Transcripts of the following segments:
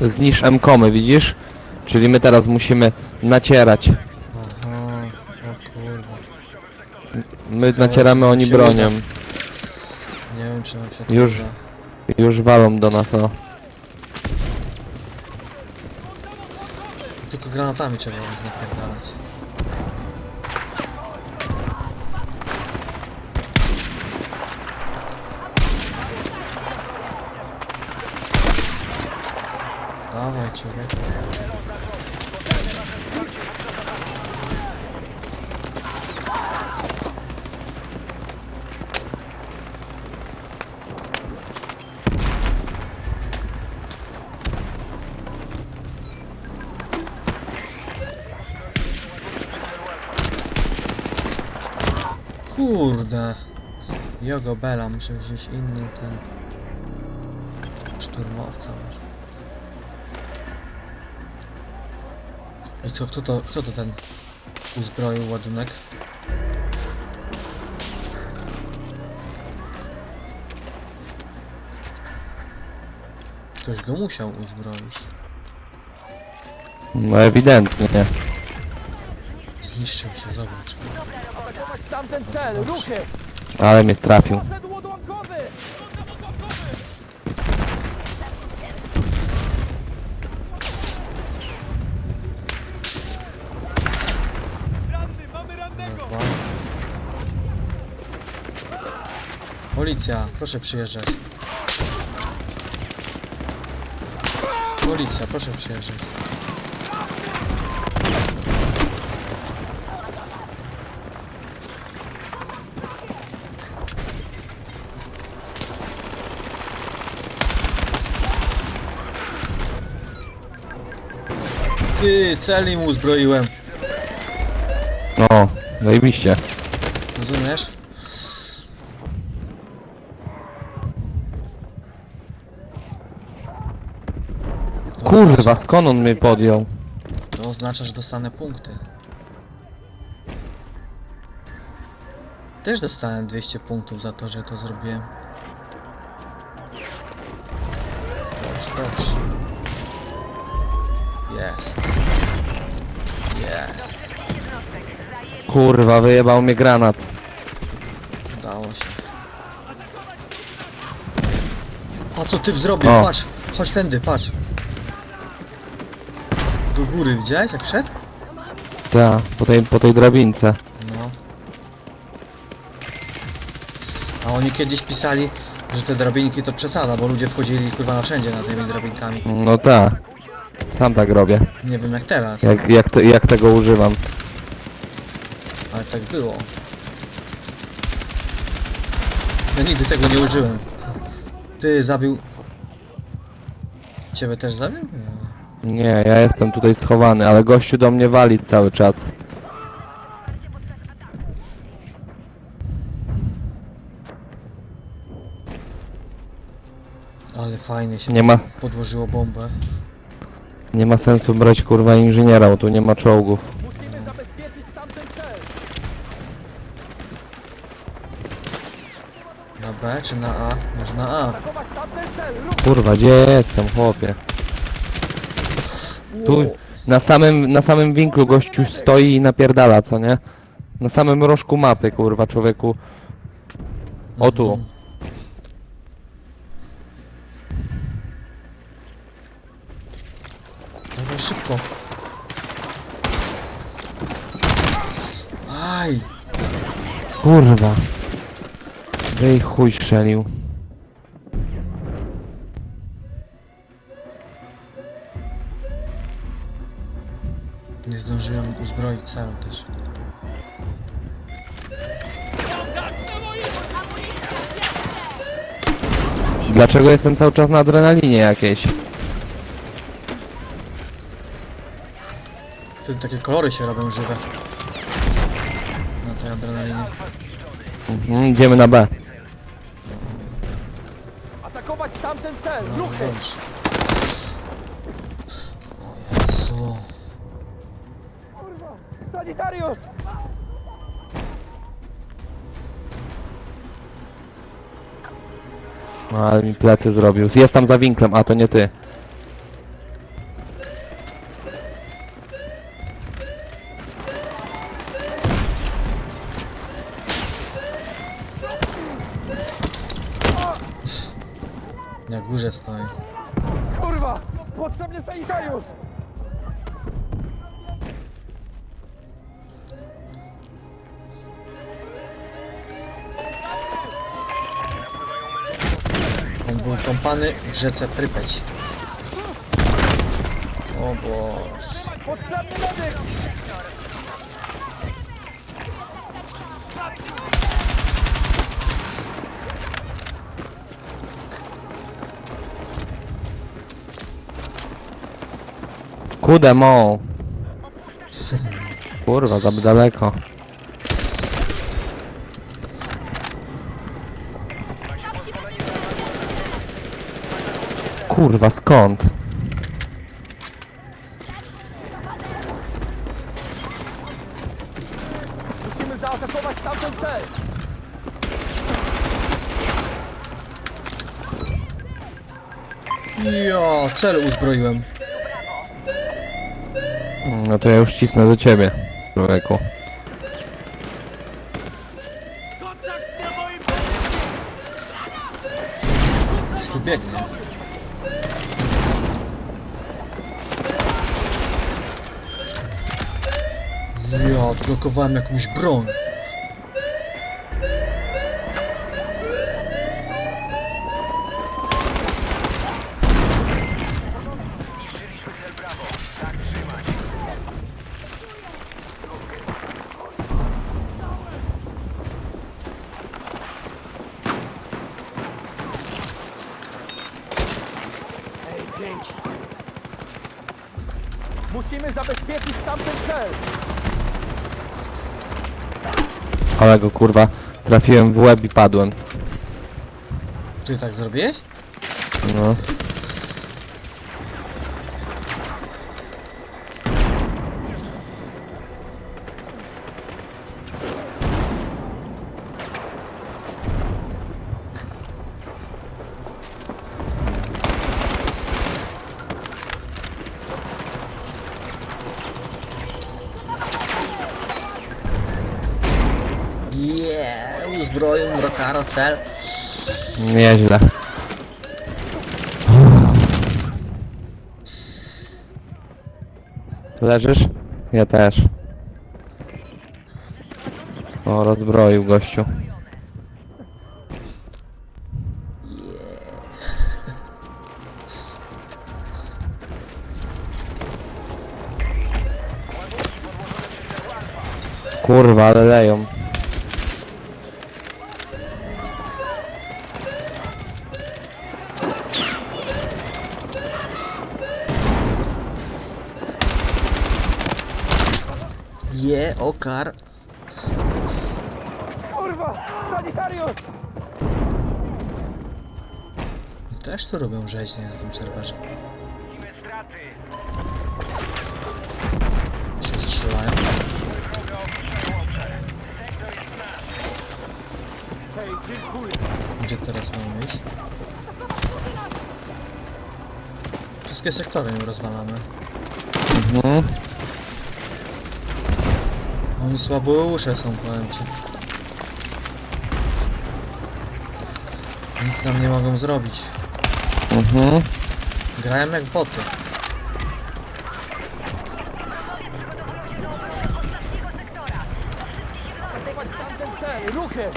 zniszcz M-komy, widzisz? Czyli my teraz musimy nacierać. Aha, o kurwa. My nacieramy, oni się bronią. Nie wiem czy nam się Już. uda. Już walą do nas, o. Tylko granatami trzeba ich napierdalać. Dawaj człowieku. Kurde. Jogo Bela, muszę wziąć inny ten... Szturmowca może. Co, kto to, kto to ten uzbroił ładunek? Ktoś go musiał uzbroić. No ewidentnie. Zniszczył się, zobacz. Atakować tamten cel! Ruchy! Ale mnie trafił. Policja, proszę przyjeżdżać. Policja, proszę przyjeżdżać. Ty, cel im uzbroiłem. O, zajebiście. Rozumiesz? Kurwa, skąd on mnie podjął? To oznacza, że dostanę punkty. Też dostałem 200 punktów za to, że to zrobiłem. Dobrze, dobrze. Jest. Jest. Kurwa, wyjebał mnie granat. Udało się. A co ty zrobił? O. Patrz, chodź tędy, patrz. Do góry, widziałeś jak wszedł? Ta, po tej, po tej drabince. No. A oni kiedyś pisali, że te drabinki to przesada, bo ludzie wchodzili kurwa na wszędzie na tymi drabinkami. No ta. Sam tak robię. Nie wiem jak teraz, Jak, jak, to, jak tego używam. ale tak było. Ja nigdy tego nie użyłem. Ty zabił... Ciebie też zabił? Nie. Nie, ja jestem tutaj schowany, ale gościu do mnie wali cały czas. Ale fajnie się Nie ma, podłożyło bombę. nie ma sensu brać kurwa inżyniera, bo tu nie ma czołgów. Musimy zabezpieczyć tamten cel! Na B czy na A? Może na A. Tamten cel! Kurwa, gdzie ja jestem, chłopie? Tu, na samym, na samym winklu gościu stoi i napierdala, co nie? Na samym rożku mapy, kurwa, człowieku. O tu. Mhm. Dawaj szybko. Aj! Kurwa. Ej, chuj strzelił. Nie zdążyłem uzbroić celu też. Dlaczego jestem cały czas na adrenalinie jakiejś? Tu takie kolory się robią żywe. Na tej adrenalinie. Mhm, idziemy na B. Atakować tamten cel! No, Ruchy! dobrze. Sanitariusz! No ale mi plecy zrobił. Jest tam za winklem, a to nie ty. Na górze stoi. Kurwa! Potrzebny sanitariusz! On był kąpany w rzece Prypeć. O Boże. Potrzebny medyk! Mo. Kurwa, za daleko. Kurwa, skąd? Musimy zaatakować tamten cel! Jo, cel uzbroiłem. No to ja już cisnę do ciebie, człowieku. Tu biegnie. Ja odblokowałem jakąś broń. Musimy zabezpieczyć tamten cel! Ale go kurwa trafiłem w łeb i padłem. Ty tak zrobiłeś? No. Yeah, uzbroił Mrokaro cel. Nieźle. Leżysz? Ja też. O, rozbroił gościu. Kurwa, ale leją. Kurwa! Sanitariusz! Też tu robią rzeźnie na tym serwerze. Się strzelają. Hej, dziękuję! Gdzie teraz mamy iść? Wszystkie sektory im rozwalamy. Mhm. Oni słabousze są, powiem ci. Nic nam nie mogą zrobić. Mhm. Grają jak boty. Ruchy!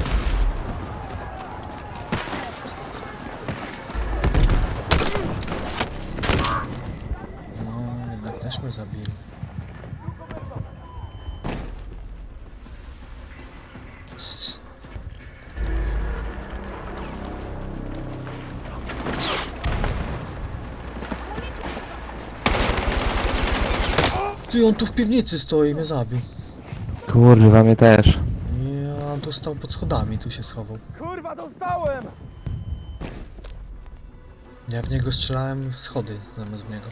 No, jednak też mnie zabili. Ty, on tu w piwnicy stoi i mnie zabił. Kurwa, mnie też. Ja, on tu stał pod schodami, tu się schował. Kurwa, dostałem! Ja w niego strzelałem w schody zamiast w niego.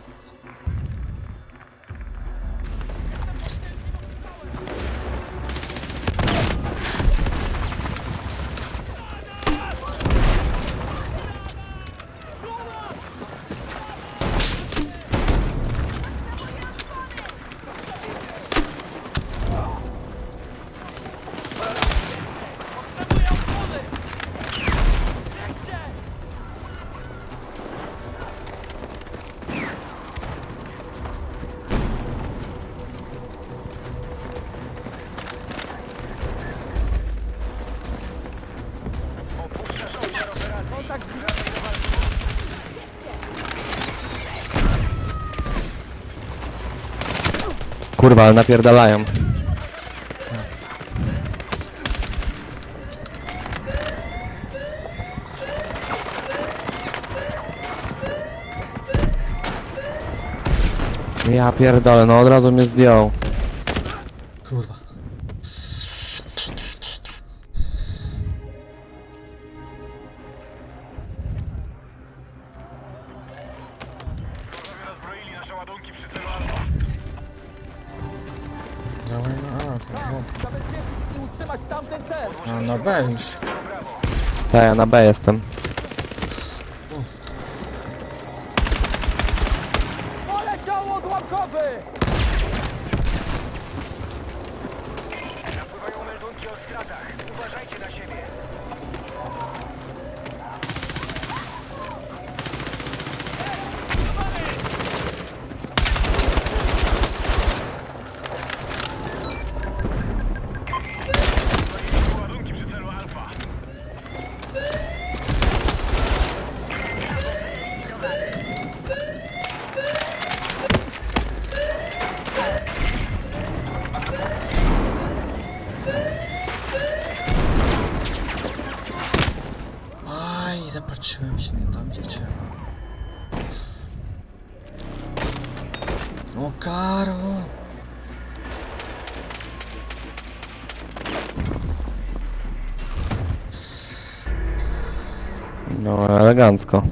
Kurwa, ale napierdalają. Ja pierdolę, no od razu mnie zdjął. Kurwa. A na B już. Tak, ja na B jestem. Zapatrzyłem się nie tam, gdzie trzeba. O, Karo! No, elegancko.